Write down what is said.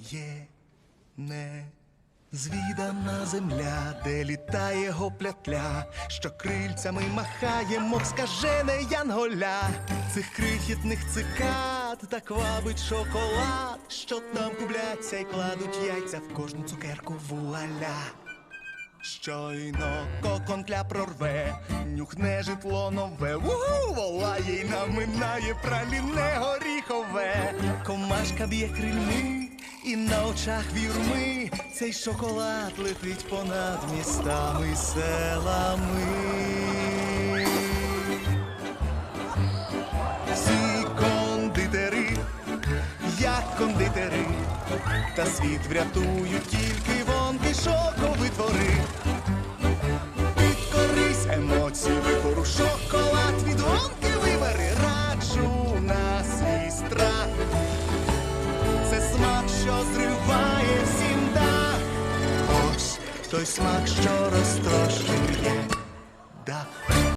є незвідана земля, де літає гоплятля, що крильцями махає, мов скажене янголя. Цих крихітних цикад так вабить шоколад, що там губляться й кладуть яйця в кожну цукерку вуаля. Щойно коконтля прорве, нюхне житло нове, у волає й наминає праліне горіхове, комашка б'є крильми, і на очах вірми цей шоколад летить понад містами селами. Всі кондитери, як кондитери, та світ врятують тільки вонки смак, що зриває всім дах. Ось той смак, що розтрощує дах.